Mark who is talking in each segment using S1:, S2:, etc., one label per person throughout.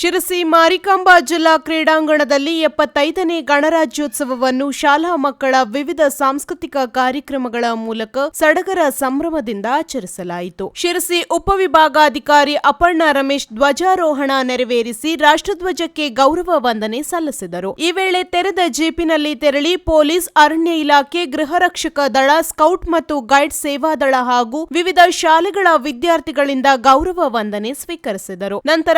S1: ಶಿರಸಿ ಮಾರಿಕಾಂಬಾ ಜಿಲ್ಲಾ ಕ್ರೀಡಾಂಗಣದಲ್ಲಿ ಎಪ್ಪತ್ತೈದನೇ ಗಣರಾಜ್ಯೋತ್ಸವವನ್ನು ಶಾಲಾ ಮಕ್ಕಳ ವಿವಿಧ ಸಾಂಸ್ಕೃತಿಕ ಕಾರ್ಯಕ್ರಮಗಳ ಮೂಲಕ ಸಡಗರ ಸಂಭ್ರಮದಿಂದ ಆಚರಿಸಲಾಯಿತು. ಶಿರಸಿ ಉಪವಿಭಾಗಾಧಿಕಾರಿ ಅಪರ್ಣ ರಮೇಶ್ ಧ್ವಜಾರೋಹಣ ನೆರವೇರಿಸಿ ರಾಷ್ಟ್ರಧ್ವಜಕ್ಕೆ ಗೌರವ ವಂದನೆ ಸಲ್ಲಿಸಿದರು. ಈ ವೇಳೆ ತೆರೆದ ಜೀಪಿನಲ್ಲಿ ತೆರಳಿ ಪೊಲೀಸ್, ಅರಣ್ಯ ಇಲಾಖೆ, ಗೃಹ ರಕ್ಷಕ ದಳ, ಸ್ಕೌಟ್ ಮತ್ತು ಗೈಡ್ ಸೇವಾದಳ ಹಾಗೂ ವಿವಿಧ ಶಾಲೆಗಳ ವಿದ್ಯಾರ್ಥಿಗಳಿಂದ ಗೌರವ ವಂದನೆ ಸ್ವೀಕರಿಸಿದರು. ನಂತರ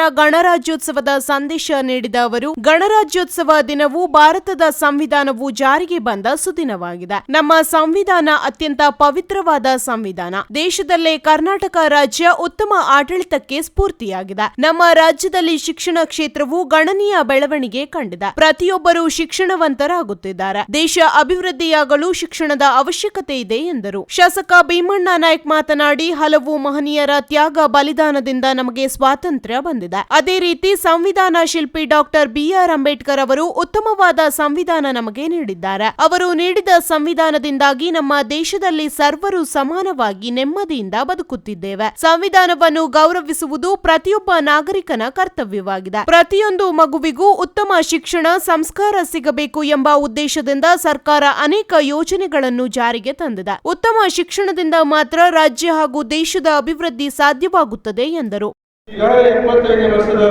S1: ಗಣರಾಜ್ಯೋತ್ಸವದ ಸಂದೇಶ ನೀಡಿದ ಅವರು, ಗಣರಾಜ್ಯೋತ್ಸವ ದಿನವು ಭಾರತದ ಸಂವಿಧಾನವು ಜಾರಿಗೆ ಬಂದ ಸುದಿನವಾಗಿದೆ. ನಮ್ಮ ಸಂವಿಧಾನ ಅತ್ಯಂತ ಪವಿತ್ರವಾದ ಸಂವಿಧಾನ. ದೇಶದಲ್ಲೇ ಕರ್ನಾಟಕ ರಾಜ್ಯ ಉತ್ತಮ ಆಡಳಿತಕ್ಕೆ ಸ್ಫೂರ್ತಿಯಾಗಿದೆ. ನಮ್ಮ ರಾಜ್ಯದಲ್ಲಿ ಶಿಕ್ಷಣ ಕ್ಷೇತ್ರವು ಗಣನೀಯ ಬೆಳವಣಿಗೆ ಕಂಡಿದೆ. ಪ್ರತಿಯೊಬ್ಬರೂ ಶಿಕ್ಷಣವಂತರಾಗುತ್ತಿದ್ದಾರೆ. ದೇಶ ಅಭಿವೃದ್ಧಿಯಾಗಲು ಶಿಕ್ಷಣದ ಅವಶ್ಯಕತೆ ಇದೆ ಎಂದರು. ಶಾಸಕ ಭೀಮಣ್ಣ ನಾಯ್ಕ್ ಮಾತನಾಡಿ, ಹಲವು ಮಹನೀಯರ ತ್ಯಾಗ ಬಲಿದಾನದಿಂದ ನಮಗೆ ಸ್ವಾತಂತ್ರ್ಯ ಬಂದಿದೆ. ಅದೇ ರೀತಿ ಸಂವಿಧಾನ ಶಿಲ್ಪಿ ಡಾಕ್ಟರ್ ಬಿಆರ್ ಅಂಬೇಡ್ಕರ್ ಅವರು ಉತ್ತಮವಾದ ಸಂವಿಧಾನ ನಮಗೆ ನೀಡಿದ್ದಾರೆ. ಅವರು ನೀಡಿದ ಸಂವಿಧಾನದಿಂದಾಗಿ ನಮ್ಮ ದೇಶದಲ್ಲಿ ಸರ್ವರು ಸಮಾನವಾಗಿ ನೆಮ್ಮದಿಯಿಂದ ಬದುಕುತ್ತಿದ್ದೇವೆ. ಸಂವಿಧಾನವನ್ನು ಗೌರವಿಸುವುದು ಪ್ರತಿಯೊಬ್ಬ ನಾಗರಿಕನ ಕರ್ತವ್ಯವಾಗಿದೆ. ಪ್ರತಿಯೊಂದು ಮಗುವಿಗೂ ಉತ್ತಮ ಶಿಕ್ಷಣ, ಸಂಸ್ಕಾರ ಸಿಗಬೇಕು ಎಂಬ ಉದ್ದೇಶದಿಂದ ಸರ್ಕಾರ ಅನೇಕ ಯೋಜನೆಗಳನ್ನು ಜಾರಿಗೆ ತಂದಿದೆ. ಉತ್ತಮ ಶಿಕ್ಷಣದಿಂದ ಮಾತ್ರ ರಾಜ್ಯ ಹಾಗೂ ದೇಶದ ಅಭಿವೃದ್ಧಿ ಸಾಧ್ಯವಾಗುತ್ತದೆ ಎಂದರು.
S2: ಈಗಾಗಲೇ ಎಪ್ಪತ್ತೈದನೇ ವರ್ಷದ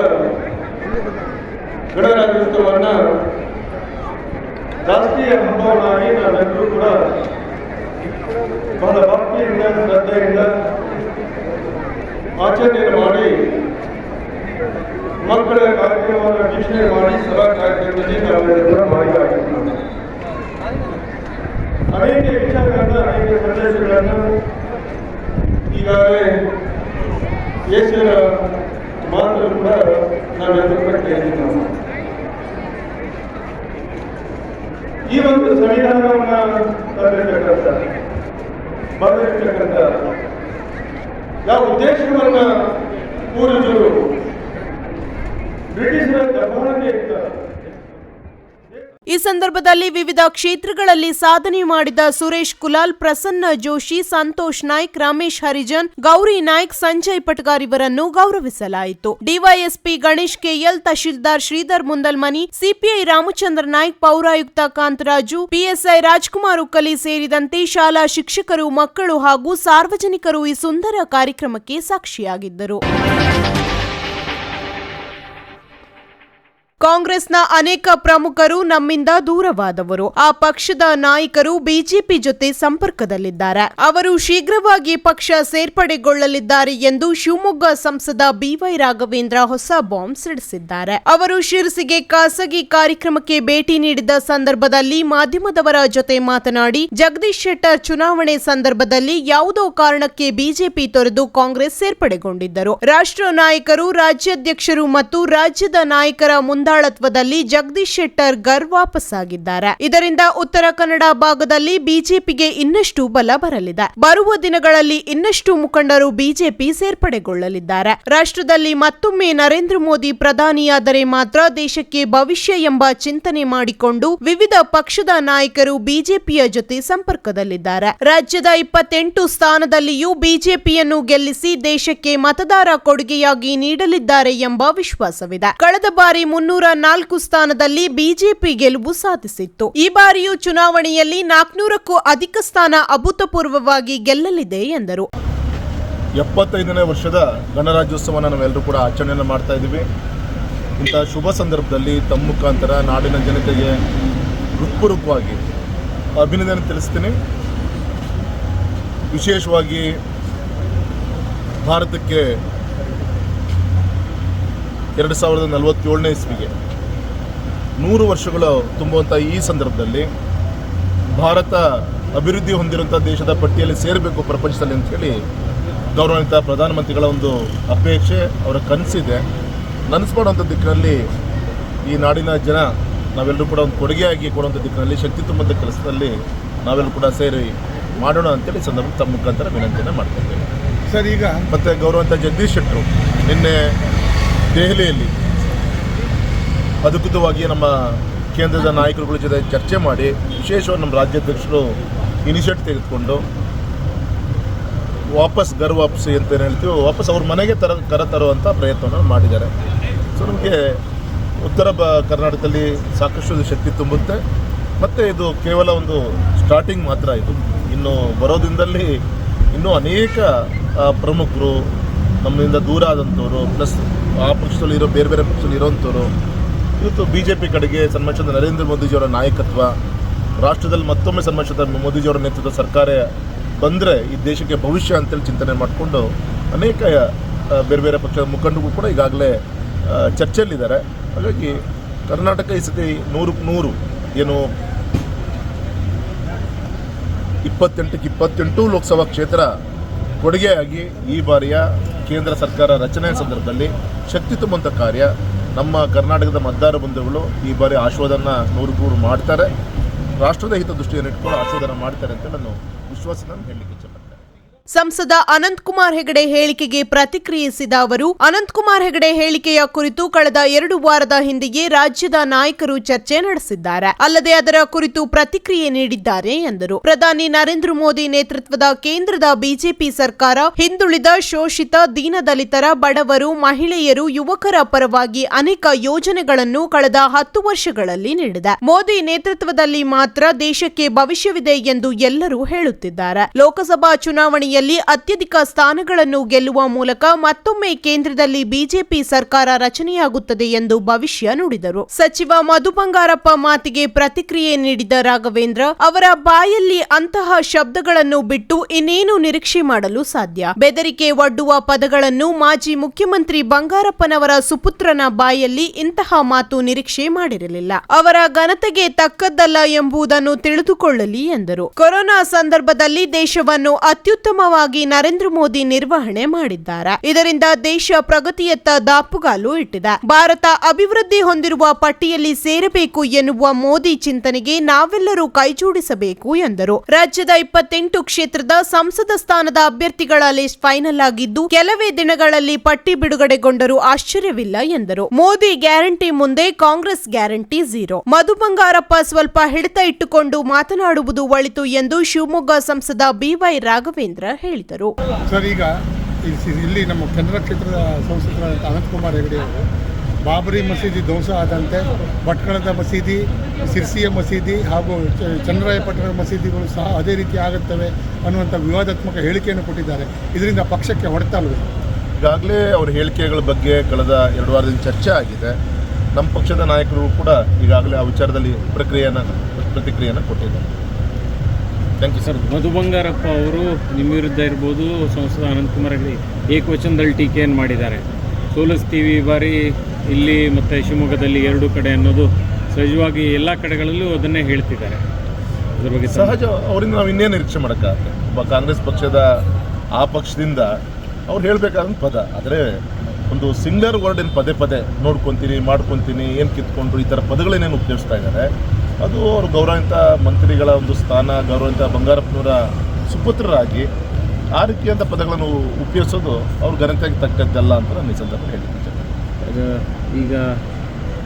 S2: ಗಣರಾಜ್ಯೋತ್ಸವವನ್ನ ರಾಷ್ಟ್ರೀಯ ಹಬ್ಬವನ್ನಾಗಿ ನಾವೆಲ್ಲರೂ ಕೂಡ ಬಹಳ ಭಕ್ತಿಯಿಂದ, ಶ್ರದ್ಧೆಯಿಂದ ಆಚರಣೆಯನ್ನು ಮಾಡಿ, ಮಕ್ಕಳ ಕಾರ್ಯಕ್ರಮವನ್ನು ವೀಕ್ಷಣೆ ಮಾಡಿ, ಸಭಾ ಕಾರ್ಯಕ್ರಮದಲ್ಲಿ ನಾವೆಲ್ಲರೂ ಕೂಡ ಭಾಗಿಯಾಗಿದ್ದೇವೆ. ಅನೇಕ ವಿಚಾರಗಳನ್ನ, ಅನೇಕ ಸಂದೇಶಗಳನ್ನು ಈಗಾಗಲೇ ಯೇಸುವಿನ ಕೂಡ ನಾವೆಲ್ಲರೂ ಈ ಒಂದು ಸಂವಿಧಾನವನ್ನ ತಂದಿರ್ತಕ್ಕಂಥ ಬರೆದಿರ್ತಕ್ಕಂಥ ಯಾವ ಉದ್ದೇಶವನ್ನ ಪೂರ್ವಜರು ಬ್ರಿಟಿಷರ ದಬ್ಬಾಳಿಕೆ ಇದ್ದಾರೆ
S1: ಈ ಸಂದರ್ಭದಲ್ಲಿ ವಿವಿಧ ಕ್ಷೇತ್ರಗಳಲ್ಲಿ ಸಾಧನೆ ಮಾಡಿದ ಸುರೇಶ್ ಕುಲಾಲ್, ಪ್ರಸನ್ನ ಜೋಶಿ, ಸಂತೋಷ್ ನಾಯ್ಕ್, ರಮೇಶ್ ಹರಿಜನ್, ಗೌರಿ ನಾಯ್ಕ್, ಸಂಜಯ್ ಪಟ್ಗಾರ್ ಇವರನ್ನು ಗೌರವಿಸಲಾಯಿತು. DYSP Ganesh KL, tahsildar Shridhar Mundalmani, CPI Ramachandra Naik, ಪೌರಾಯುಕ್ತ ಕಾಂತರಾಜು, ಪಿಎಸ್ಐ ರಾಜ್ಕುಮಾರ್ ಉಕ್ಕಲಿ ಸೇರಿದಂತೆ ಶಾಲಾ ಶಿಕ್ಷಕರು, ಮಕ್ಕಳು ಹಾಗೂ ಸಾರ್ವಜನಿಕರು ಈ ಸುಂದರ ಕಾರ್ಯಕ್ರಮಕ್ಕೆ ಸಾಕ್ಷಿಯಾಗಿದ್ದರು. ಕಾಂಗ್ರೆಸ್ನ ಅನೇಕ ಪ್ರಮುಖರು ನಮ್ಮಿಂದ ದೂರವಾದವರು. ಆ ಪಕ್ಷದ ನಾಯಕರು ಬಿಜೆಪಿ ಜೊತೆ ಸಂಪರ್ಕದಲ್ಲಿದ್ದಾರೆ. ಅವರು ಶೀಘ್ರವಾಗಿ ಪಕ್ಷ ಸೇರ್ಪಡೆಗೊಳ್ಳಲಿದ್ದಾರೆ ಎಂದು ಶಿವಮೊಗ್ಗ ಸಂಸದ ಬಿವೈ ರಾಘವೇಂದ್ರ ಹೊಸ ಬಾಂಬ್ ಸಿಡಿಸಿದ್ದಾರೆ. ಅವರು ಶಿರಸಿಗೆ ಖಾಸಗಿ ಕಾರ್ಯಕ್ರಮಕ್ಕೆ ಭೇಟಿ ನೀಡಿದ ಸಂದರ್ಭದಲ್ಲಿ ಮಾಧ್ಯಮದವರ ಜೊತೆ ಮಾತನಾಡಿ, ಜಗದೀಶ್ ಶೆಟ್ಟರ್ ಚುನಾವಣೆ ಸಂದರ್ಭದಲ್ಲಿ ಯಾವುದೋ ಕಾರಣಕ್ಕೆ ಬಿಜೆಪಿ ತೊರೆದು ಕಾಂಗ್ರೆಸ್ ಸೇರ್ಪಡೆಗೊಂಡಿದ್ದರು. ರಾಷ್ಟ್ರ ನಾಯಕರು, ರಾಜ್ಯಾಧ್ಯಕ್ಷರು ಮತ್ತು ರಾಜ್ಯದ ನಾಯಕರ ಮುಂದಾಳತ್ವದಲ್ಲಿ ಜಗದೀಶ್ ಶೆಟ್ಟರ್ ಗರ್ ವಾಪಸ್ಸಾಗಿದ್ದಾರೆ. ಇದರಿಂದ ಉತ್ತರ ಕನ್ನಡ ಭಾಗದಲ್ಲಿ ಬಿಜೆಪಿಗೆ ಇನ್ನಷ್ಟು ಬಲ ಬರಲಿದೆ. ಬರುವ ದಿನಗಳಲ್ಲಿ ಇನ್ನಷ್ಟು ಮುಖಂಡರು ಬಿಜೆಪಿ ಸೇರ್ಪಡೆಗೊಳ್ಳಲಿದ್ದಾರೆ. ರಾಷ್ಟ್ರದಲ್ಲಿ ಮತ್ತೊಮ್ಮೆ ನರೇಂದ್ರ ಮೋದಿ ಪ್ರಧಾನಿಯಾದರೆ ಮಾತ್ರ ದೇಶಕ್ಕೆ ಭವಿಷ್ಯ ಎಂಬ ಚಿಂತನೆ ಮಾಡಿಕೊಂಡು ವಿವಿಧ ಪಕ್ಷದ ನಾಯಕರು ಬಿಜೆಪಿಯ ಜೊತೆ ಸಂಪರ್ಕದಲ್ಲಿದ್ದಾರೆ. ರಾಜ್ಯದ ಇಪ್ಪತ್ತೆಂಟು ಸ್ಥಾನದಲ್ಲಿಯೂ ಬಿಜೆಪಿಯನ್ನು ಗೆಲ್ಲಿಸಿ ದೇಶಕ್ಕೆ ಮತದಾರ ಕೊಡುಗೆಯಾಗಿ ನೀಡಲಿದ್ದಾರೆ ಎಂಬ ವಿಶ್ವಾಸವಿದೆ. ಕಳೆದ ಬಾರಿ ಮುನ್ನೂರ ನಾಲ್ಕು ಸ್ಥಾನದಲ್ಲಿ ಬಿಜೆಪಿ ಗೆಲುವು ಸಾಧಿಸಿತ್ತು. ಈ ಬಾರಿಯೂ ಚುನಾವಣೆಯಲ್ಲಿ ನಾಲ್ಕುನೂರಕ್ಕೂ ಅಧಿಕ ಸ್ಥಾನ ಅಭೂತಪೂರ್ವವಾಗಿ ಗೆಲ್ಲಲಿದೆ ಎಂದರು.
S3: ಎಪ್ಪತ್ತೈದನೇ ವರ್ಷದ ಗಣರಾಜ್ಯೋತ್ಸವನ ನಾವೆಲ್ಲರೂ ಕೂಡ ಆಚರಣೆಯನ್ನು ಮಾಡ್ತಾ ಇದ್ದೀವಿ. ಇಂಥ ಶುಭ ಸಂದರ್ಭದಲ್ಲಿ ತಮ್ಮ ಮುಖಾಂತರ ನಾಡಿನ ಜನತೆಗೆ ಹೃತ್ಪೂರ್ವಕವಾಗಿ ಅಭಿನಂದನೆ ತಿಳಿಸ್ತೀನಿ. ವಿಶೇಷವಾಗಿ ಭಾರತಕ್ಕೆ ಎರಡು ಸಾವಿರದ ನಲವತ್ತೇಳನೇ ಇಸ್ವಿಗೆ. ನೂರು ವರ್ಷಗಳು ತುಂಬುವಂಥ ಈ ಸಂದರ್ಭದಲ್ಲಿ ಭಾರತ ಅಭಿವೃದ್ಧಿ ಹೊಂದಿರುವಂಥ ದೇಶದ ಪಟ್ಟಿಯಲ್ಲಿ ಸೇರಬೇಕು ಪ್ರಪಂಚದಲ್ಲಿ ಅಂತೇಳಿ ಗೌರವಾನ್ವಿತ ಪ್ರಧಾನಮಂತ್ರಿಗಳ ಒಂದು ಅಪೇಕ್ಷೆ ಅವರ ಕನಸಿದೆ. ನನಸು ಮಾಡುವಂಥ ದಿಕ್ಕಿನಲ್ಲಿ ಈ ನಾಡಿನ ಜನ ನಾವೆಲ್ಲರೂ ಕೂಡ ಒಂದು ಕೊಡುಗೆಯಾಗಿ ಕೊಡುವಂಥ ದಿಕ್ಕಿನಲ್ಲಿ ಶಕ್ತಿ ತುಂಬುವಂಥ ಕೆಲಸದಲ್ಲಿ ನಾವೆಲ್ಲರೂ ಕೂಡ ಸೇರಿ ಮಾಡೋಣ ಅಂತೇಳಿ ಸಂದರ್ಭ ತಮ್ಮ ಮುಖಾಂತರ ವಿನಂತಿಯನ್ನು ಮಾಡ್ತಾ ಇದ್ದೇವೆ
S4: ಸರ್ ಈಗ
S3: ಮತ್ತು ಗೌರವಂತ ಜಗದೀಶ್ ಶೆಟ್ಟರು ನಿನ್ನೆ ದೆಹಲಿಯಲ್ಲಿ ಅಧಿಕೃತವಾಗಿ ನಮ್ಮ ಕೇಂದ್ರದ ನಾಯಕರುಗಳ ಜೊತೆ ಚರ್ಚೆ ಮಾಡಿ ವಿಶೇಷವಾಗಿ ನಮ್ಮ ರಾಜ್ಯಾಧ್ಯಕ್ಷರು ಇನಿಷಿಯೇಟ್ ತೆಗೆದುಕೊಂಡು ವಾಪಸ್ ಗರ್ ವಾಪಸಿ ಅಂತ ಏನು ಹೇಳ್ತೀವಿ, ವಾಪಸ್ ಅವ್ರ ಮನೆಗೆ ತರ, ಕರ ತರುವಂಥ ಪ್ರಯತ್ನವನ್ನು ಮಾಡಿದ್ದಾರೆ. ಸೊ ನಮಗೆ ಉತ್ತರ ಬ, ಕರ್ನಾಟಕದಲ್ಲಿ ಸಾಕಷ್ಟು ಶಕ್ತಿ ತುಂಬುತ್ತೆ. ಮತ್ತು ಇದು ಕೇವಲ ಒಂದು ಸ್ಟಾರ್ಟಿಂಗ್ ಮಾತ್ರ ಇದು. ಇನ್ನು ಬರೋ ದಿನದಲ್ಲಿ ಇನ್ನೂ ಅನೇಕ ಪ್ರಮುಖರು ನಮ್ಮಿಂದ ದೂರ ಆದಂಥವ್ರು ಪ್ಲಸ್ ಆ ಪಕ್ಷದಲ್ಲಿ ಇರೋ ಬೇರೆ ಬೇರೆ ಪಕ್ಷದಲ್ಲಿ ಇರೋವಂಥವ್ರು ಇವತ್ತು ಬಿ ಜೆ ಪಿ ಕಡೆಗೆ ಸನ್ಮಾನ ನರೇಂದ್ರ ಮೋದಿಜಿಯವರ ನಾಯಕತ್ವ, ರಾಷ್ಟ್ರದಲ್ಲಿ ಮತ್ತೊಮ್ಮೆ ಸನ್ಮಾನ ಮೋದಿಜಿಯವರ ನೇತೃತ್ವದ ಸರ್ಕಾರ ಬಂದರೆ ಈ ದೇಶಕ್ಕೆ ಭವಿಷ್ಯ ಅಂತೇಳಿ ಚಿಂತನೆ ಮಾಡಿಕೊಂಡು ಅನೇಕ ಬೇರೆ ಬೇರೆ ಪಕ್ಷದ ಮುಖಂಡರು ಕೂಡ ಈಗಾಗಲೇ ಚರ್ಚೆಯಲ್ಲಿದ್ದಾರೆ. ಹಾಗಾಗಿ ಕರ್ನಾಟಕ ಈ ಸತಿ ನೂರಕ್ಕೆ ನೂರು ಏನು ಇಪ್ಪತ್ತೆಂಟಕ್ಕೆ ಇಪ್ಪತ್ತೆಂಟು ಲೋಕಸಭಾ ಕ್ಷೇತ್ರ ಕೊಡುಗೆಯಾಗಿ ಈ ಬಾರಿಯ ಕೇಂದ್ರ ಸರ್ಕಾರ ರಚನೆ ಸಂದರ್ಭದಲ್ಲಿ ಶಕ್ತಿ ತುಂಬುವಂಥ ಕಾರ್ಯ ನಮ್ಮ ಕರ್ನಾಟಕದ ಮತದಾರ ಬಂಧುಗಳು ಈ ಬಾರಿ ಆಶ್ವಾದನ ನೂರು ನೂರು ಮಾಡ್ತಾರೆ. ರಾಷ್ಟ್ರದ ಹಿತದೃಷ್ಟಿಯನ್ನು ಇಟ್ಕೊಂಡು ಆಶ್ವಾದನ ಮಾಡ್ತಾರೆ ಅಂತ ನಾನು ವಿಶ್ವಾಸನ ಹೇಳಲಿಕ್ಕೆ ಇಚ್ಛಪಡ್ತೇನೆ.
S1: ಸಂಸದ ಅನಂತಕುಮಾರ್ ಹೆಗಡೆ ಹೇಳಿಕೆಗೆ ಪ್ರತಿಕ್ರಿಯಿಸಿದ ಅವರು, ಅನಂತಕುಮಾರ್ ಹೆಗಡೆ ಹೇಳಿಕೆಯ ಕುರಿತು ಕಳೆದ ಎರಡು ವಾರದ ಹಿಂದೆಯೇ ರಾಜ್ಯದ ನಾಯಕರು ಚರ್ಚೆ ನಡೆಸಿದ್ದಾರೆ. ಅಲ್ಲದೆ ಅದರ ಕುರಿತು ಪ್ರತಿಕ್ರಿಯೆ ನೀಡಿದ್ದಾರೆ ಎಂದರು. ಪ್ರಧಾನಿ ನರೇಂದ್ರ ಮೋದಿ ನೇತೃತ್ವದ ಕೇಂದ್ರದ ಬಿಜೆಪಿ ಸರ್ಕಾರ ಹಿಂದುಳಿದ ಶೋಷಿತ ದೀನದಲಿತರ, ಬಡವರು, ಮಹಿಳೆಯರು, ಯುವಕರ ಪರವಾಗಿ ಅನೇಕ ಯೋಜನೆಗಳನ್ನು ಕಳೆದ ಹತ್ತು ವರ್ಷಗಳಲ್ಲಿ ನೀಡಿದೆ. ಮೋದಿ ನೇತೃತ್ವದಲ್ಲಿ ಮಾತ್ರ ದೇಶಕ್ಕೆ ಭವಿಷ್ಯವಿದೆ ಎಂದು ಎಲ್ಲರೂ ಹೇಳುತ್ತಿದ್ದಾರೆ. ಲೋಕಸಭಾ ಚುನಾವಣೆಯಲ್ಲಿ ಅತ್ಯಧಿಕ ಸ್ಥಾನಗಳನ್ನು ಗೆಲ್ಲುವ ಮೂಲಕ ಮತ್ತೊಮ್ಮೆ ಕೇಂದ್ರದಲ್ಲಿ ಬಿಜೆಪಿ ಸರ್ಕಾರ ರಚನೆಯಾಗುತ್ತದೆ ಎಂದು ಭವಿಷ್ಯ ನುಡಿದರು. ಸಚಿವ ಮಧು ಬಂಗಾರಪ್ಪ ಮಾತಿಗೆ ಪ್ರತಿಕ್ರಿಯೆ ನೀಡಿದ ರಾಘವೇಂದ್ರ, ಅವರ ಬಾಯಲ್ಲಿ ಅಂತಹ ಶಬ್ದಗಳನ್ನು ಬಿಟ್ಟು ಇನ್ನೇನು ನಿರೀಕ್ಷೆ ಮಾಡಲು ಸಾಧ್ಯ? ಬೆದರಿಕೆ ಒಡ್ಡುವ ಪದಗಳನ್ನು ಮಾಜಿ ಮುಖ್ಯಮಂತ್ರಿ ಬಂಗಾರಪ್ಪನವರ ಸುಪುತ್ರನ ಬಾಯಲ್ಲಿ ಇಂತಹ ಮಾತು ನಿರೀಕ್ಷೆ ಮಾಡಿರಲಿಲ್ಲ. ಅವರ ಘನತೆಗೆ ತಕ್ಕದ್ದಲ್ಲ ಎಂಬುದನ್ನು ತಿಳಿದುಕೊಳ್ಳಲಿ ಎಂದರು. ಕೊರೋನಾ ಸಂದರ್ಭದಲ್ಲಿ ದೇಶವನ್ನು ಅತ್ಯುತ್ತಮವಾಗಿ ನರೇಂದ್ರ ಮೋದಿ ನಿರ್ವಹಣೆ ಮಾಡಿದ್ದಾರೆ. ಇದರಿಂದ ದೇಶ ಪ್ರಗತಿಯತ್ತ ದಾಪುಗಾಲು ಇಟ್ಟಿದೆ. ಭಾರತ ಅಭಿವೃದ್ಧಿ ಹೊಂದಿರುವ ಪಟ್ಟಿಯಲ್ಲಿ ಸೇರಬೇಕು ಎನ್ನುವ ಮೋದಿ ಚಿಂತನೆಗೆ ನಾವೆಲ್ಲರೂ ಕೈಜೋಡಿಸಬೇಕು ಎಂದರು. ರಾಜ್ಯದ ಇಪ್ಪತ್ತೆಂಟು ಕ್ಷೇತ್ರದ ಸಂಸದ ಸ್ಥಾನದ ಅಭ್ಯರ್ಥಿಗಳ ಲಿಸ್ಟ್ ಫೈನಲ್ ಆಗಿದ್ದು, ಕೆಲವೇ ದಿನಗಳಲ್ಲಿ ಪಟ್ಟಿ ಬಿಡುಗಡೆಗೊಂಡರೂ ಆಶ್ಚರ್ಯವಿಲ್ಲ ಎಂದರು. ಮೋದಿ ಗ್ಯಾರಂಟಿ ಮುಂದೆ ಕಾಂಗ್ರೆಸ್ ಗ್ಯಾರಂಟಿ ಝೀರೋ. ಮಧು ಬಂಗಾರಪ್ಪ ಸ್ವಲ್ಪ ಹಿಡಿತ ಇಟ್ಟುಕೊಂಡು ಮಾತನಾಡುವುದು ಒಳಿತು ಎಂದು ಶಿವಮೊಗ್ಗ ಸಂಸದ ಬಿವೈ ರಾಘವೇಂದ್ರ ಹೇಳಿದರು.
S4: ಸರ್ ಈಗ ಇಲ್ಲಿ ನಮ್ಮ ಕನ್ನಡ ಕ್ಷೇತ್ರದ ಸಂಸದರಾದಂಥ ಅನಂತಕುಮಾರ್ ಹೆಗಡೆ ಅವರು ಬಾಬರಿ ಮಸೀದಿ ಧ್ವಂಸ ಆದಂತೆ ಭಟ್ಕಳದ ಮಸೀದಿ ಸಿರ್ಸಿಯ ಮಸೀದಿ ಹಾಗೂ ಚಂದ್ರಾಯಪಟ್ಟಣ ಮಸೀದಿಗಳು ಸಹ ಅದೇ ರೀತಿ ಆಗುತ್ತವೆ ಅನ್ನುವಂಥ ವಿವಾದಾತ್ಮಕ ಹೇಳಿಕೆಯನ್ನು ಕೊಟ್ಟಿದ್ದಾರೆ. ಇದರಿಂದ ಪಕ್ಷಕ್ಕೆ ಹೊಡೆತಲ್ವೇ?
S3: ಈಗಾಗಲೇ ಅವರ ಹೇಳಿಕೆಗಳ ಬಗ್ಗೆ ಕಳೆದ ಎರಡು ವಾರದಿಂದ ಚರ್ಚೆ ಆಗಿದೆ. ನಮ್ಮ ಪಕ್ಷದ ನಾಯಕರು ಕೂಡ ಈಗಾಗಲೇ ಆ ವಿಚಾರದಲ್ಲಿ ಪ್ರಕ್ರಿಯೆಯನ್ನು ಪ್ರತಿಕ್ರಿಯೆಯನ್ನು ಕೊಟ್ಟಿದ್ದಾರೆ. Thank you
S5: sir. Madhu Bangarappa ಅವರು ನಿಮ್ಮ ವಿರುದ್ಧ ಇರ್ಬೋದು ಸಂಸದ ಅನಂತಕುಮಾರ್ ಹೆಗಡೆ ಏಕವಚನದಲ್ಲಿ ಟೀಕೆಯನ್ನು ಮಾಡಿದ್ದಾರೆ. ಸೋಲಿಸ್ತೀವಿ ಈ ಬಾರಿ ಇಲ್ಲಿ ಮತ್ತು ಶಿವಮೊಗ್ಗದಲ್ಲಿ ಎರಡು ಕಡೆ ಅನ್ನೋದು ಸಹಜವಾಗಿ ಎಲ್ಲ ಕಡೆಗಳಲ್ಲೂ ಅದನ್ನೇ ಹೇಳ್ತಿದ್ದಾರೆ. ಅದ್ರ ಬಗ್ಗೆ
S3: ಸಹಜ ಅವರಿಂದ ನಾವು ಇನ್ನೇನು ನಿರೀಕ್ಷೆ ಮಾಡೋಕ್ಕಾಗುತ್ತೆ? ಒಬ್ಬ ಕಾಂಗ್ರೆಸ್ ಪಕ್ಷದ ಆ ಪಕ್ಷದಿಂದ ಅವ್ರು ಹೇಳಬೇಕಾದಂಥ ಪದ. ಆದರೆ ಒಂದು ಸಿಂಗರ್ ವರ್ಡ್ ಏನು ಪದೇ ಪದೇ ನೋಡ್ಕೊತೀನಿ ಮಾಡ್ಕೊತೀನಿ ಏನು ಕಿತ್ಕೊಂಡ್ರು ಈ ಥರ ಪದಗಳೇನೇನು ಉಪಯೋಗಿಸ್ತಾ ಇದ್ದಾರೆ? ಅದು ಅವರು ಗೌರವಿತ ಮಂತ್ರಿಗಳ ಒಂದು ಸ್ಥಾನ ಗೌರವಿತ ಬಂಗಾರಪ್ಪನವರ ಸುಪುತ್ರರಾಗಿ ಆ ರೀತಿಯಂಥ ಪದಗಳನ್ನು ಉಪಯೋಗಿಸೋದು ಅವ್ರ ಘನತೆಗೆ ತಕ್ಕದ್ದಲ್ಲ ಅಂತ ನಾನು ಈ ಸಂದರ್ಭ ಹೇಳಿದ್ದೀನಿ
S5: ಅದು ಈಗ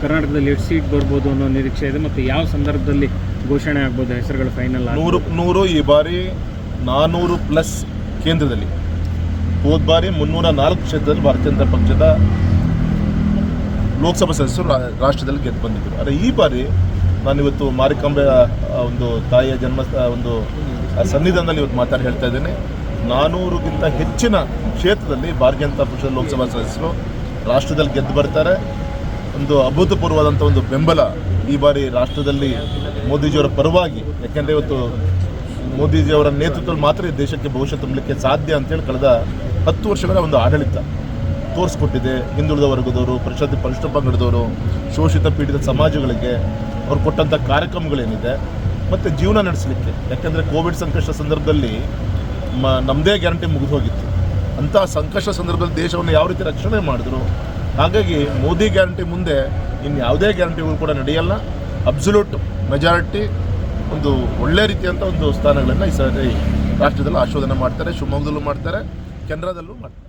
S5: ಕರ್ನಾಟಕದಲ್ಲಿ ಎಷ್ಟು ಸೀಟ್ ಬರ್ಬೋದು ಅನ್ನೋ ನಿರೀಕ್ಷೆ ಇದೆ ಮತ್ತು ಯಾವ ಸಂದರ್ಭದಲ್ಲಿ ಘೋಷಣೆ ಆಗ್ಬೋದು ಹೆಸರುಗಳು ಫೈನಲ್
S3: ನೂರು ನೂರು ಈ ಬಾರಿ ನಾನ್ನೂರು ಪ್ಲಸ್ ಕೇಂದ್ರದಲ್ಲಿ. ಹೋದ ಬಾರಿ ಮುನ್ನೂರ ನಾಲ್ಕು ಕ್ಷೇತ್ರದಲ್ಲಿ ಭಾರತೀಯ ಜನತಾ ಪಕ್ಷದ ಲೋಕಸಭಾ ಸದಸ್ಯರು ರಾಷ್ಟ್ರದಲ್ಲಿ ಗೆದ್ದು ಬಂದಿದ್ದರು. ಆದರೆ ಈ ಬಾರಿ ನಾನಿವತ್ತು ಇವತ್ತು ಆ ಒಂದು ತಾಯಿಯ ಜನ್ಮ ಒಂದು ಸನ್ನಿಧಾನದಲ್ಲಿ ಇವತ್ತು ಮಾತಾಡಿ ಹೇಳ್ತಾ ಇದ್ದೇನೆ. ನಾನೂರುಗಿಂತ ಹೆಚ್ಚಿನ ಕ್ಷೇತ್ರದಲ್ಲಿ ಭಾರತೀಯ ಜನತಾ ಪಕ್ಷದ ಲೋಕಸಭಾ ಸದಸ್ಯರು ರಾಷ್ಟ್ರದಲ್ಲಿ ಗೆದ್ದು ಬರ್ತಾರೆ. ಒಂದು ಅಭೂತಪೂರ್ವವಾದಂಥ ಒಂದು ಬೆಂಬಲ ಈ ಬಾರಿ ರಾಷ್ಟ್ರದಲ್ಲಿ ಮೋದಿಜಿಯವರ ಪರವಾಗಿ. ಯಾಕೆಂದರೆ ಇವತ್ತು ಮೋದಿಜಿಯವರ ನೇತೃತ್ವದಲ್ಲಿ ಮಾತ್ರ ಈ ದೇಶಕ್ಕೆ ಭವಿಷ್ಯ ತುಂಬಲಿಕ್ಕೆ ಸಾಧ್ಯ ಅಂತೇಳಿ ಕಳೆದ ಹತ್ತು ವರ್ಷಗಳ ಒಂದು ಆಡಳಿತ ತೋರಿಸ್ಕೊಟ್ಟಿದೆ. ಹಿಂದುಳಿದ ವರ್ಗದವರು ಪರಿಷತ್ ಪರಿಷ್ಠ ಪಂಗಡದವರು ಶೋಷಿತ ಪೀಡಿತ ಸಮಾಜಗಳಿಗೆ ಅವ್ರು ಕೊಟ್ಟಂಥ ಕಾರ್ಯಕ್ರಮಗಳೇನಿದೆ, ಮತ್ತು ಜೀವನ ನಡೆಸಲಿಕ್ಕೆ. ಯಾಕೆಂದರೆ ಕೋವಿಡ್ ಸಂಕಷ್ಟ ಸಂದರ್ಭದಲ್ಲಿ ಮ ನಮ್ಮದೇ ಗ್ಯಾರಂಟಿ ಮುಗಿದು ಹೋಗಿತ್ತು. ಅಂತಹ ಸಂಕಷ್ಟ ಸಂದರ್ಭದಲ್ಲಿ ದೇಶವನ್ನು ಯಾವ ರೀತಿ ರಕ್ಷಣೆ ಮಾಡಿದ್ರು? ಹಾಗಾಗಿ ಮೋದಿ ಗ್ಯಾರಂಟಿ ಮುಂದೆ ಇನ್ನು ಯಾವುದೇ ಗ್ಯಾರಂಟಿಗಳು ಕೂಡ ನಡೆಯಲ್ಲ. ಅಬ್ಸಲ್ಯೂಟ್ ಮೆಜಾರಿಟಿ, ಒಂದು ಒಳ್ಳೆ ರೀತಿಯಂಥ ಒಂದು ಸ್ಥಾನಗಳನ್ನು ಈ ಸರಿ ರಾಷ್ಟ್ರದಲ್ಲಿ ಆಶೋಧನೆ ಮಾಡ್ತಾರೆ, ಶಿವಮೊಗ್ಗದಲ್ಲೂ ಮಾಡ್ತಾರೆ, ಕೆನರಾದಲ್ಲೂ ಮಾಡ್ತಾರೆ.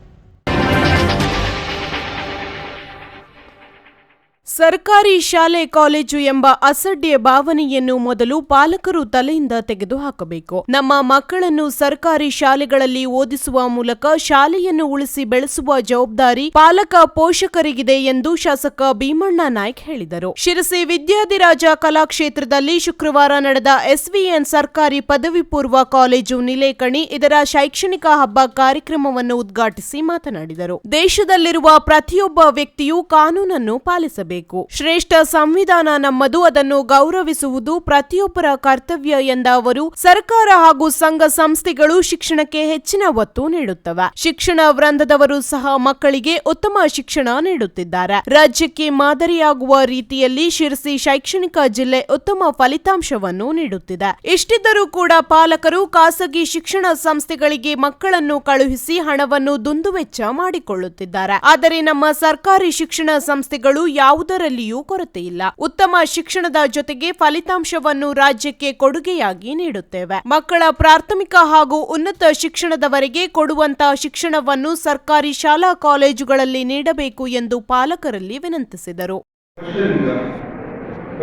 S1: ಸರ್ಕಾರಿ ಶಾಲೆ, ಕಾಲೇಜು ಎಂಬ ಅಸಡ್ಡೆಯ ಭಾವನೆಯನ್ನು ಮೊದಲು ಪಾಲಕರು ತಲೆಯಿಂದ ತೆಗೆದುಹಾಕಬೇಕು. ನಮ್ಮ ಮಕ್ಕಳನ್ನು ಸರ್ಕಾರಿ ಶಾಲೆಗಳಲ್ಲಿ ಓದಿಸುವ ಮೂಲಕ ಶಾಲೆಯನ್ನು ಉಳಿಸಿ ಬೆಳೆಸುವ ಜವಾಬ್ದಾರಿ ಪಾಲಕ, ಪೋಷಕರಿಗಿದೆ ಎಂದು ಶಾಸಕ ಭೀಮಣ್ಣ ನಾಯ್ಕ ಹೇಳಿದರು. ಶಿರಸಿ ವಿದ್ಯಾದಿರಾಜ ಕಲಾಕ್ಷೇತ್ರದಲ್ಲಿ ಶುಕ್ರವಾರ ನಡೆದ ಎಸ್ವಿಎನ್ ಸರ್ಕಾರಿ ಪದವಿ ಪೂರ್ವ ಕಾಲೇಜು ನಿಲೇಕಣಿ, ಇದರ ಶೈಕ್ಷಣಿಕ ಹಬ್ಬ ಕಾರ್ಯಕ್ರಮವನ್ನು ಉದ್ಘಾಟಿಸಿ ಮಾತನಾಡಿದರು. ದೇಶದಲ್ಲಿರುವ ಪ್ರತಿಯೊಬ್ಬ ವ್ಯಕ್ತಿಯೂ ಕಾನೂನನ್ನು ಪಾಲಿಸಬೇಕು. ಶ್ರೇಷ್ಠ ಸಂವಿಧಾನ ನಮ್ಮದು, ಅದನ್ನು ಗೌರವಿಸುವುದು ಪ್ರತಿಯೊಬ್ಬರ ಕರ್ತವ್ಯ ಎಂದ ಅವರು, ಸರ್ಕಾರ ಹಾಗೂ ಸಂಘ ಸಂಸ್ಥೆಗಳು ಶಿಕ್ಷಣಕ್ಕೆ ಹೆಚ್ಚಿನ ಒತ್ತು ನೀಡುತ್ತವೆ. ಶಿಕ್ಷಣ ವೃಂದದವರು ಸಹ ಮಕ್ಕಳಿಗೆ ಉತ್ತಮ ಶಿಕ್ಷಣ ನೀಡುತ್ತಿದ್ದಾರೆ. ರಾಜ್ಯಕ್ಕೆ ಮಾದರಿಯಾಗುವ ರೀತಿಯಲ್ಲಿ ಶಿರಸಿ ಶೈಕ್ಷಣಿಕ ಜಿಲ್ಲೆ ಉತ್ತಮ ಫಲಿತಾಂಶವನ್ನು ನೀಡುತ್ತಿದೆ. ಇಷ್ಟಿದ್ದರೂ ಕೂಡ ಪಾಲಕರು ಖಾಸಗಿ ಶಿಕ್ಷಣ ಸಂಸ್ಥೆಗಳಿಗೆ ಮಕ್ಕಳನ್ನು ಕಳುಹಿಸಿ ಹಣವನ್ನು ದುಂದುವೆಚ್ಚ ಮಾಡಿಕೊಳ್ಳುತ್ತಿದ್ದಾರೆ. ಆದರೆ ನಮ್ಮ ಸರ್ಕಾರಿ ಶಿಕ್ಷಣ ಸಂಸ್ಥೆಗಳು ಯಾವುದರಲ್ಲಿಯೂ ಕೊರತೆಯಿಲ್ಲ. ಉತ್ತಮ ಶಿಕ್ಷಣದ ಜೊತೆಗೆ ಫಲಿತಾಂಶವನ್ನು ರಾಜ್ಯಕ್ಕೆ ಕೊಡುಗೆಯಾಗಿ ನೀಡುತ್ತೇವೆ. ಮಕ್ಕಳ ಪ್ರಾಥಮಿಕ ಹಾಗೂ ಉನ್ನತ ಶಿಕ್ಷಣದವರೆಗೆ ಕೊಡುವಂತಹ ಶಿಕ್ಷಣವನ್ನು ಸರ್ಕಾರಿ ಶಾಲಾ ಕಾಲೇಜುಗಳಲ್ಲಿ ನೀಡಬೇಕು ಎಂದು ಪಾಲಕರಲ್ಲಿ ವಿನಂತಿಸಿದರು.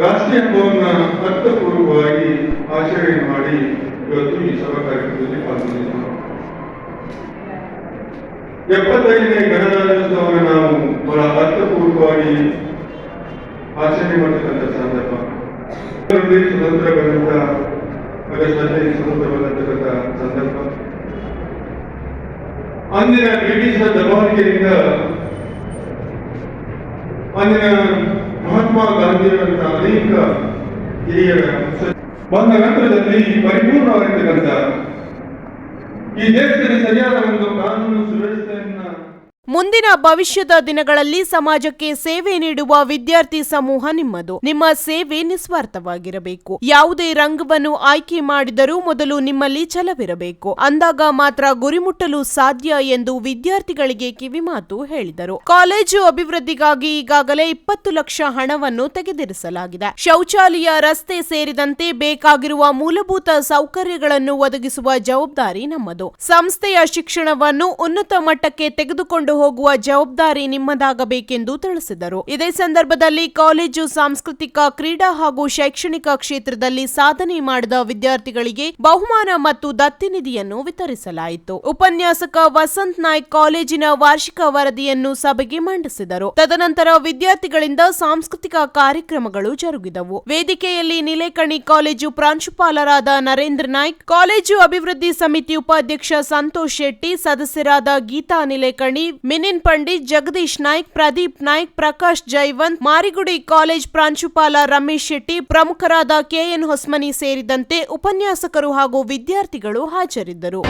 S2: ರಾಷ್ಟ್ರೀಯ ಹಬ್ಬವನ್ನು ಅರ್ಥಪೂರ್ವವಾಗಿ ಆಚರಣೆ ಮಾಡಿ ಇವತ್ತು ಈ ಸಭಾ ಕಾರ್ಯಕ್ರಮದಲ್ಲಿ ಪಾಲ್ಗೊಂಡಿದ್ದೇವೆ. ಎಪ್ಪತ್ತೈದನೇ ಗಣರಾಜ್ಯೋತ್ಸವವನ್ನು ನಾವು ಬಹಳ ಅರ್ಥಪೂರ್ವಕವಾಗಿ ಆಚರಣೆ ಮಾಡತಕ್ಕಂಥ ಸಂದರ್ಭ ಇದರಲ್ಲಿ ಸ್ವತಂತ್ರ ಬಂದಂತ ಆಗಸ್ಟ್ ಹದಿನೈದು ಸ್ವತಂತ್ರ ಬಂದಂತಕ್ಕಂಥ ಸಂದರ್ಭ ಅಂದಿನ ಬ್ರಿಟಿಷರ ದಬ್ಬಾಳಿಕೆಯಿಂದ ಅಂದಿನ ಮಹಾತ್ಮ ಗಾಂಧಿಯವರಂತ ಅನೇಕ ಹಿರಿಯರ ಬಂದ ನಂತರದಲ್ಲಿ ಪರಿಪೂರ್ಣವಾಗಿರ್ತಕ್ಕಂಥ ಈ ದೇಶದಲ್ಲಿ ಸರಿಯಾದ ಒಂದು ಕಾನೂನು ಸುವ್ಯವಸ್ಥೆಯನ್ನ
S1: ಮುಂದಿನ ಭವಿಷ್ಯದ ದಿನಗಳಲ್ಲಿ ಸಮಾಜಕ್ಕೆ ಸೇವೆ ನೀಡುವ ವಿದ್ಯಾರ್ಥಿ ಸಮೂಹ ನಿಮ್ಮದು. ನಿಮ್ಮ ಸೇವೆ ನಿಸ್ವಾರ್ಥವಾಗಿರಬೇಕು. ಯಾವುದೇ ರಂಗವನ್ನು ಆಯ್ಕೆ ಮಾಡಿದರೂ ಮೊದಲು ನಿಮ್ಮಲ್ಲಿ ಛಲವಿರಬೇಕು. ಅಂದಾಗ ಮಾತ್ರ ಗುರಿ ಮುಟ್ಟಲು ಸಾಧ್ಯ ಎಂದು ವಿದ್ಯಾರ್ಥಿಗಳಿಗೆ ಕಿವಿಮಾತು ಹೇಳಿದರು. ಕಾಲೇಜು ಅಭಿವೃದ್ಧಿಗಾಗಿ ಈಗಾಗಲೇ ಇಪ್ಪತ್ತು ಲಕ್ಷ ಹಣವನ್ನು ತೆಗೆದಿರಿಸಲಾಗಿದೆ. ಶೌಚಾಲಯ, ರಸ್ತೆ ಸೇರಿದಂತೆ ಬೇಕಾಗಿರುವ ಮೂಲಭೂತ ಸೌಕರ್ಯಗಳನ್ನು ಒದಗಿಸುವ ಜವಾಬ್ದಾರಿ ನಮ್ಮದು. ಸಂಸ್ಥೆಯ ಶಿಕ್ಷಣವನ್ನು ಉನ್ನತ ಮಟ್ಟಕ್ಕೆ ತೆಗೆದುಕೊಂಡು ಹೋಗುವ ಜವಾಬ್ದಾರಿ ನಿಮ್ಮದಾಗಬೇಕೆಂದು ತಿಳಿಸಿದರು. ಇದೇ ಸಂದರ್ಭದಲ್ಲಿ ಕಾಲೇಜು ಸಾಂಸ್ಕೃತಿಕ ಕ್ರೀಡಾ ಹಾಗೂ ಶೈಕ್ಷಣಿಕ ಕ್ಷೇತ್ರದಲ್ಲಿ ಸಾಧನೆ ಮಾಡಿದ ವಿದ್ಯಾರ್ಥಿಗಳಿಗೆ ಬಹುಮಾನ ಮತ್ತು ದತ್ತಿ ನಿಧಿಯನ್ನು ವಿತರಿಸಲಾಯಿತು. ಉಪನ್ಯಾಸಕ ವಸಂತ್ ನಾಯ್ಕ್ ಕಾಲೇಜಿನ ವಾರ್ಷಿಕ ವರದಿಯನ್ನು ಸಭೆಗೆ ಮಂಡಿಸಿದರು. ತದನಂತರ ವಿದ್ಯಾರ್ಥಿಗಳಿಂದ ಸಾಂಸ್ಕೃತಿಕ ಕಾರ್ಯಕ್ರಮಗಳು ಜರುಗಿದವು. ವೇದಿಕೆಯಲ್ಲಿ ನಿಲೇಕಣಿ ಕಾಲೇಜು ಪ್ರಾಂಶುಪಾಲರಾದ ನರೇಂದ್ರ ನಾಯ್ಕ್, ಕಾಲೇಜು ಅಭಿವೃದ್ಧಿ ಸಮಿತಿ ಉಪಾಧ್ಯಕ್ಷ ಸಂತೋಷ್ ಶೆಟ್ಟಿ, ಸದಸ್ಯರಾದ ಗೀತಾ ನಿಲೇಕಣಿ ಮಿನಿನ್ ಪಂಡಿತ್, ಜಗದೀಶ್ ನಾಯ್ಕ್, ಪ್ರದೀಪ್ ನಾಯ್ಕ್, ಪ್ರಕಾಶ್ ಜೈವಂತ್, ಮಾರಿಗುಡಿ ಕಾಲೇಜ್ ಪ್ರಾಂಶುಪಾಲ ರಮೇಶ್ ಶೆಟ್ಟಿ, ಪ್ರಮುಖರಾದ ಕೆಎನ್ ಹೊಸ್ಮನಿ ಸೇರಿದಂತೆ ಉಪನ್ಯಾಸಕರು ಹಾಗೂ ವಿದ್ಯಾರ್ಥಿಗಳು ಹಾಜರಿದ್ದರು.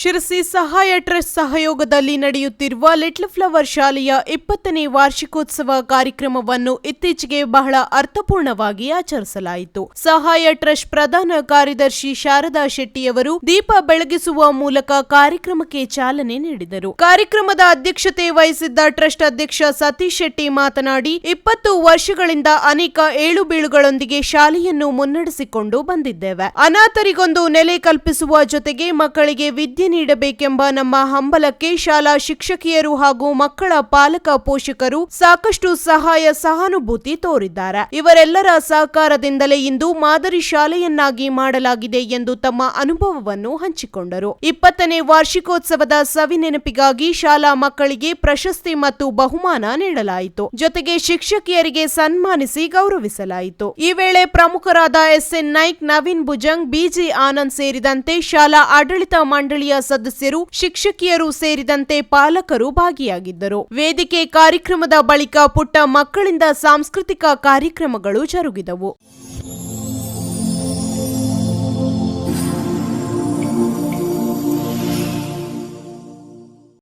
S1: ಶಿರಸಿ ಸಹಾಯ ಟ್ರಸ್ಟ್ ಸಹಯೋಗದಲ್ಲಿ ನಡೆಯುತ್ತಿರುವ ಲಿಟ್ಲ್ ಫ್ಲವರ್ ಶಾಲೆಯ ಇಪ್ಪತ್ತನೇ ವಾರ್ಷಿಕೋತ್ಸವ ಕಾರ್ಯಕ್ರಮವನ್ನು ಇತ್ತೀಚೆಗೆ ಬಹಳ ಅರ್ಥಪೂರ್ಣವಾಗಿ ಆಚರಿಸಲಾಯಿತು. ಸಹಾಯ ಟ್ರಸ್ಟ್ ಪ್ರಧಾನ ಕಾರ್ಯದರ್ಶಿ ಶಾರದಾ ಶೆಟ್ಟಿಯವರು ದೀಪ ಬೆಳಗಿಸುವ ಮೂಲಕ ಕಾರ್ಯಕ್ರಮಕ್ಕೆ ಚಾಲನೆ ನೀಡಿದರು. ಕಾರ್ಯಕ್ರಮದ ಅಧ್ಯಕ್ಷತೆ ವಹಿಸಿದ್ದ ಟ್ರಸ್ಟ್ ಅಧ್ಯಕ್ಷ ಸತೀಶ್ ಶೆಟ್ಟಿ ಮಾತನಾಡಿ, ಇಪ್ಪತ್ತು ವರ್ಷಗಳಿಂದ ಅನೇಕ ಏಳು ಬೀಳುಗಳೊಂದಿಗೆ ಶಾಲೆಯನ್ನು ಮುನ್ನಡೆಸಿಕೊಂಡು ಬಂದಿದ್ದೇವೆ. ಅನಾಥರಿಗೊಂದು ನೆಲೆ ಕಲ್ಪಿಸುವ ಜೊತೆಗೆ ಮಕ್ಕಳಿಗೆ ವಿದ್ಯೆ ನೀಡಬೇಕೆಂಬ ನಮ್ಮ ಹಂಬಲಕ್ಕೆ ಶಾಲಾ ಶಿಕ್ಷಕಿಯರು ಹಾಗೂ ಮಕ್ಕಳ ಪಾಲಕ ಪೋಷಕರು ಸಾಕಷ್ಟು ಸಹಾಯ ಸಹಾನುಭೂತಿ ತೋರಿದ್ದಾರೆ. ಇವರೆಲ್ಲರ ಸಹಕಾರದಿಂದಲೇ ಇಂದು ಮಾದರಿ ಶಾಲೆಯನ್ನಾಗಿ ಮಾಡಲಾಗಿದೆ ಎಂದು ತಮ್ಮ ಅನುಭವವನ್ನು ಹಂಚಿಕೊಂಡರು. ಇಪ್ಪತ್ತನೇ ವಾರ್ಷಿಕೋತ್ಸವದ ಸವಿ ನೆನಪಿಗಾಗಿ ಶಾಲಾ ಮಕ್ಕಳಿಗೆ ಪ್ರಶಸ್ತಿ ಮತ್ತು ಬಹುಮಾನ ನೀಡಲಾಯಿತು. ಜೊತೆಗೆ ಶಿಕ್ಷಕಿಯರಿಗೆ ಸನ್ಮಾನಿಸಿ ಗೌರವಿಸಲಾಯಿತು. ಈ ವೇಳೆ ಪ್ರಮುಖರಾದ ಎಸ್ಎನ್ ನಾಯ್ಕ್, ನವೀನ್ ಭುಜಂಗ್, ಬಿಜಿ ಆನಂದ್ ಸೇರಿದಂತೆ ಶಾಲಾ ಆಡಳಿತ ಮಂಡಳಿಯ ಸದಸ್ಯರು ಶಿಕ್ಷಕಿಯರು ಸೇರಿದಂತೆ ಪಾಲಕರು ಭಾಗಿಯಾಗಿದ್ದರು. ವೇದಿಕೆ ಕಾರ್ಯಕ್ರಮದ ಬಳಿಕ ಪುಟ್ಟ ಮಕ್ಕಳಿಂದ ಸಾಂಸ್ಕೃತಿಕ ಕಾರ್ಯಕ್ರಮಗಳು ಜರುಗಿದವು.